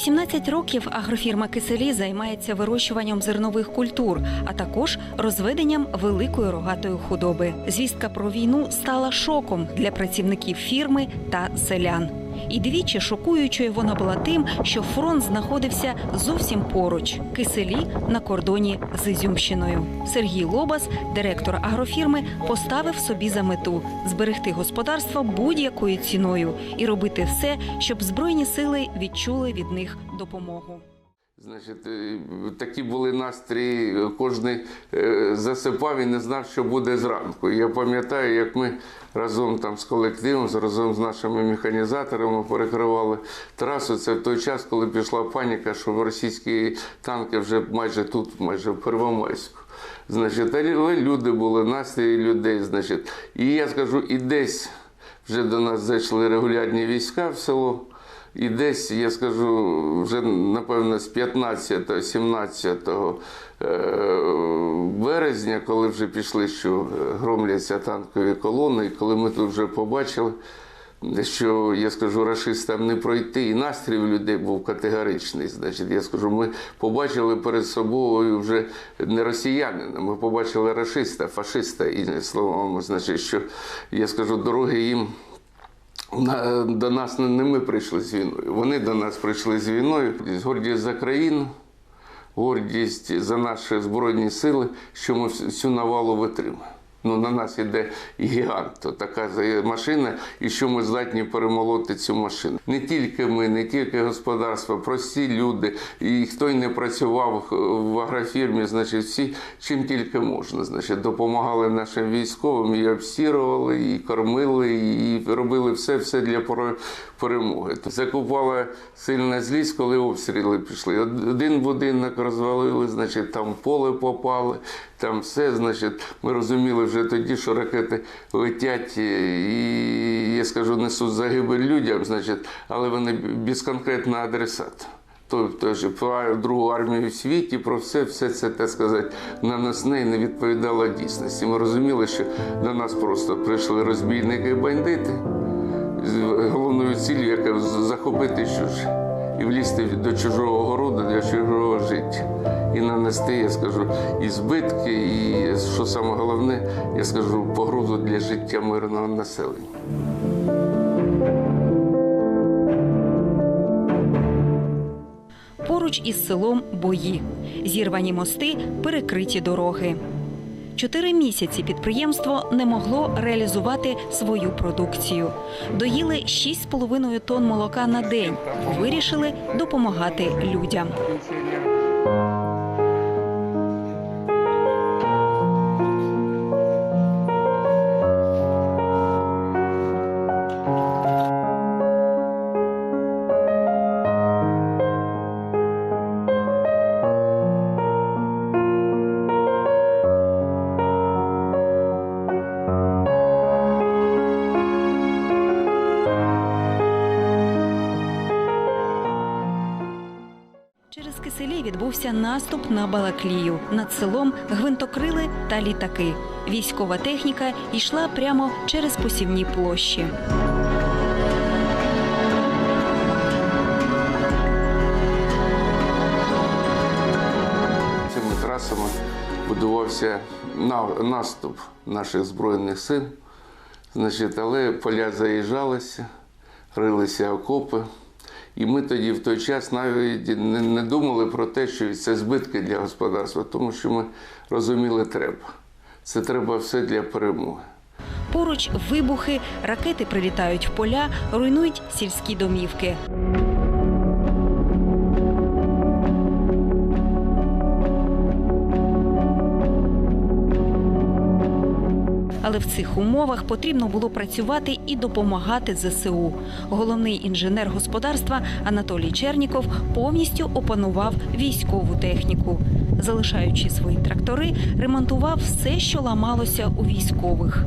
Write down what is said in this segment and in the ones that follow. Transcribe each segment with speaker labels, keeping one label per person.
Speaker 1: 18 років агрофірма Киселі займається вирощуванням зернових культур, а також розведенням великої рогатої худоби. Звістка про війну стала шоком для працівників фірми та селян. І двічі шокуючою вона була тим, що фронт знаходився зовсім поруч киселі на кордоні з Ізюмщиною. Сергій Лобас, директор агрофірми, поставив собі за мету зберегти господарство будь-якою ціною і робити все, щоб збройні сили відчули від них допомогу.
Speaker 2: Значить, е, такі були настрої, кожен е, засипав і не знав, що буде зранку. Я пам'ятаю, як ми разом там з колективом, разом з нашими механізаторами перекривали трасу. Це в той час, коли пішла паніка, що російські танки вже майже тут, майже в Первомайську. Значить, але люди були, настрій людей, значить. І я скажу, і десь вже до нас зайшли регулярні війська в село. І десь, я скажу, вже напевно з 15-17 березня, коли вже пішли, що громляться танкові колони, і коли ми тут вже побачили, що я скажу, рашистам не пройти, і настрій людей був категоричний. Значить, я скажу, ми побачили перед собою вже не росіянина, ми побачили рашиста, фашиста, і словами, значить, що я скажу, дороги їм. На- До нас не ми прийшли з війною. Вони до нас прийшли з війною. Гордість за країну, гордість за наші збройні сили, що ми всю навалу витримаємо. Ну, на нас іде гігант, то така машина, і що ми здатні перемолоти цю машину. Не тільки ми, не тільки господарство, прості люди, і хто й не працював в агрофірмі, значить, всі чим тільки можна. Значить, допомагали нашим військовим, і обсірували, і кормили, і робили все, все для перемоги. Закупала сильна злість, коли обстріли пішли. Один будинок розвалили, значить, там поле попали, там все, значить, ми розуміли вже тоді, що ракети летять і, я скажу, несуть загибель людям, значить, але вони без конкретного адресата. Тобто ж про другу армію в світі, про все, все це так сказати, наносне і не відповідало дійсності. Ми розуміли, що до нас просто прийшли розбійники і бандити з головною ціллю, яка захопити чуже і влізти до чужого городу, до чужого життя. І нанести, я скажу, і збитки, і що саме головне, я скажу, погрозу для життя мирного населення.
Speaker 1: Поруч із селом бої, зірвані мости, перекриті дороги. Чотири місяці підприємство не могло реалізувати свою продукцію. Доїли 6,5 тонн молока на день. Вирішили допомагати людям. Киселі відбувся наступ на Балаклію. Над селом гвинтокрили та літаки. Військова техніка йшла прямо через посівні площі.
Speaker 2: Цими трасами будувався наступ наших збройних сил. Але поля заїжджалися, рилися окопи. І ми тоді в той час навіть не, думали про те, що це збитки для господарства, тому що ми розуміли, треба. Це треба все для перемоги.
Speaker 1: Поруч вибухи, ракети прилітають в поля, руйнують сільські домівки. Але в цих умовах потрібно було працювати і допомагати ЗСУ. Головний інженер господарства Анатолій Черніков повністю опанував військову техніку. Залишаючи свої трактори, ремонтував все, що ламалося у військових.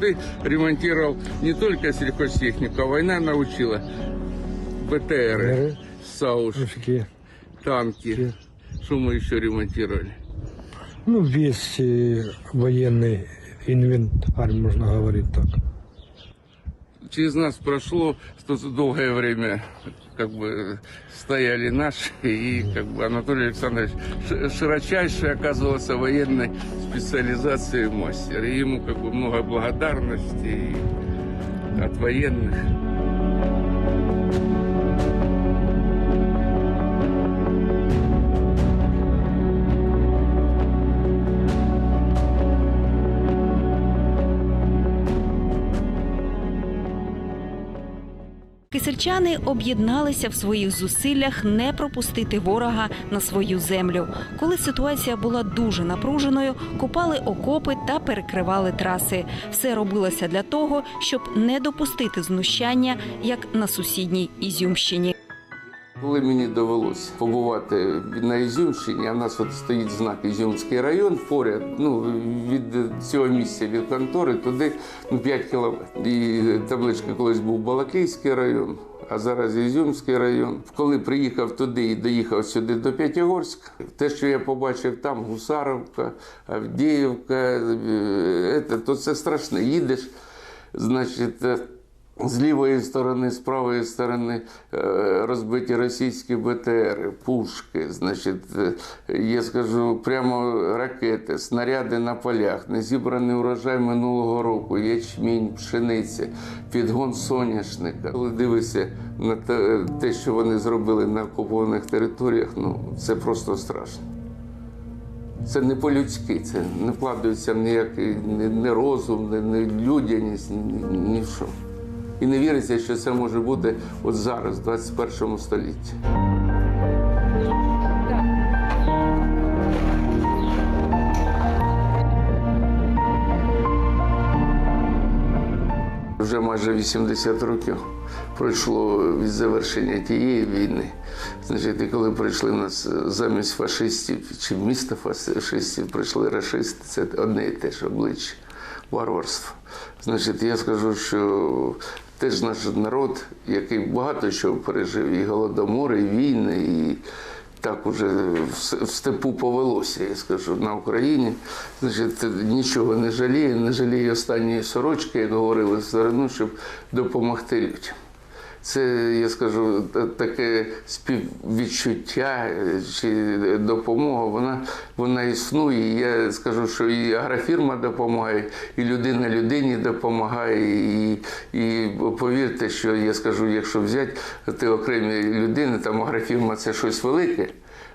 Speaker 2: Ты ремонтировал не только сельхозтехнику, а война научила БТРы, САУШ,
Speaker 3: Русские.
Speaker 2: танки. Что мы еще ремонтировали?
Speaker 3: Ну, весь э, военный инвентарь, можно говорить так.
Speaker 2: через нас прошло, что долгое время как бы стояли наши, и как бы Анатолий Александрович ш- широчайший оказывался военной специализацией мастер. И ему как бы много благодарности и от военных.
Speaker 1: Кисельчани об'єдналися в своїх зусиллях не пропустити ворога на свою землю. Коли ситуація була дуже напруженою, купали окопи та перекривали траси. Все робилося для того, щоб не допустити знущання, як на сусідній Ізюмщині.
Speaker 2: Коли мені довелося побувати на Ізюмщині, а в нас от стоїть знак Ізюмський район поряд, ну від цього місця від контори туди ну, 5 кілометрів. І табличка колись був Балакийський район. А зараз Ізюмський район. Коли приїхав туди і доїхав сюди до П'ятигорська, те, що я побачив там Гусаровка, Авдіївка, е, то це страшне. Їдеш, значить. З лівої сторони, з правої сторони е, розбиті російські БТРи, пушки, значить, е, я скажу, прямо ракети, снаряди на полях, незібраний урожай минулого року, ячмінь, пшениця, підгон соняшника. Коли дивишся на те, що вони зробили на окупованих територіях, ну це просто страшно. Це не по-людськи, це не вкладається ніякий ні, розум, ні, ні людяність, ні, ні, ні що. І не віриться, що це може бути от зараз, в 21 столітті. Вже майже 80 років пройшло від завершення тієї війни. Значить, і коли прийшли в нас замість фашистів чи міста фашистів, прийшли рашисти, це одне і те ж обличчя варварства. Значить, я скажу, що теж наш народ, який багато чого пережив, і голодомори, і війни, і так уже в степу повелося, я скажу, на Україні. Значить, нічого не жаліє, не жаліє останньої сорочки, як говорили щоб допомогти людям. Це, я скажу, таке співвідчуття е, чи допомога, вона, вона існує. Я скажу, що і агрофірма допомагає, і людина людині допомагає. І, і повірте, що я скажу, якщо взяти ти окремі людини, там агрофірма це щось велике.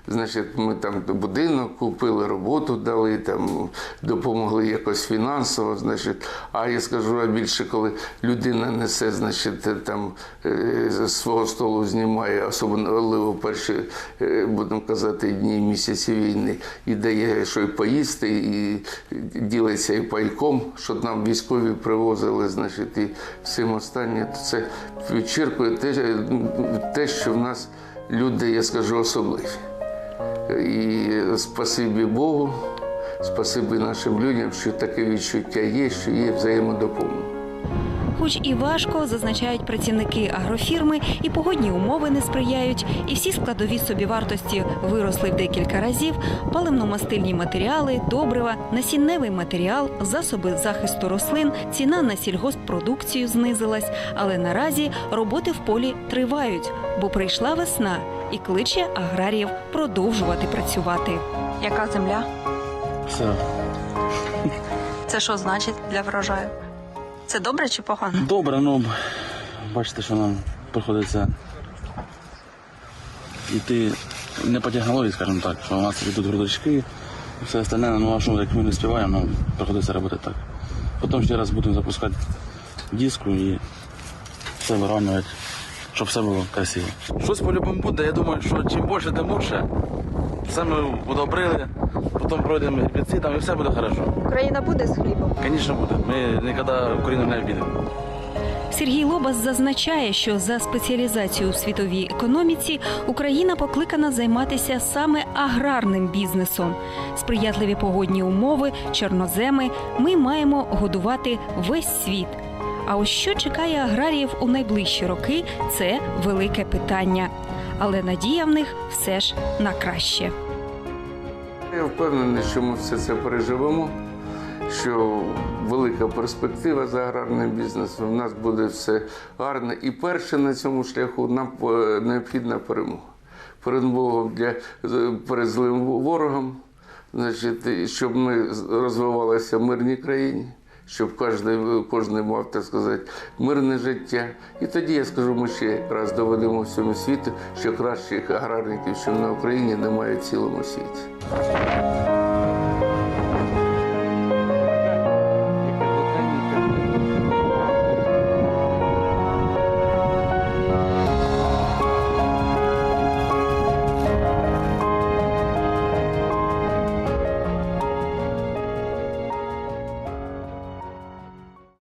Speaker 2: Значить, ми там будинок купили, роботу дали, там допомогли якось фінансово. Значить, а я скажу, а більше коли людина несе, значить, там е, з свого столу знімає, особливо перші, е, будемо казати, дні місяці війни, і дає що й поїсти, і ділиться і пайком, що нам військові привозили, значить, і всім останнє. То це підчеркує те, те, що в нас люди, я скажу, особливі. І спасибі Богу, спасибі нашим людям, що таке відчуття є, що є взаємодопомога.
Speaker 1: Хоч і важко, зазначають працівники агрофірми, і погодні умови не сприяють, і всі складові собівартості виросли в декілька разів. Паливно-мастильні матеріали, добрива, насінневий матеріал, засоби захисту рослин, ціна на сільгосппродукцію знизилась. Але наразі роботи в полі тривають, бо прийшла весна і кличе аграріїв продовжувати працювати.
Speaker 4: Яка земля?
Speaker 5: Все.
Speaker 4: Це що значить для врожаю? Це добре чи погано?
Speaker 5: Добре, ну бачите, що нам приходиться йти не по технології, скажімо так, що у нас йдуть грудочки все остальне, ну а що, як ми не співаємо, ну, приходиться робити так. Потім ще раз будемо запускати диску і все вирівнювати, щоб все було красиво. Щось по-любому буде, я думаю, що чим більше, тим лучше. Все ми удобрили, потім пройдемо під там і все буде хорошо.
Speaker 4: Україна буде з хлібом.
Speaker 5: Звісно, буде. Ми ніколи Україну не обідемо.
Speaker 1: Сергій Лобас зазначає, що за спеціалізацію у світовій економіці Україна покликана займатися саме аграрним бізнесом. Сприятливі погодні умови, чорноземи. Ми маємо годувати весь світ. А ось що чекає аграріїв у найближчі роки, це велике питання. Але надія в них все ж на краще.
Speaker 2: Я впевнений, що ми все це переживемо. що велика перспектива за аграрним бізнесом. У нас буде все гарно. І перше на цьому шляху нам е, необхідна перемога. Перемога для перед злим ворогом, значить, щоб ми розвивалися в мирній країні. Щоб кожен, кожен мав, так сказати, мирне життя. І тоді я скажу, ми ще раз доведемо всьому світу, що кращих аграрників, що на Україні немає в цілому світі.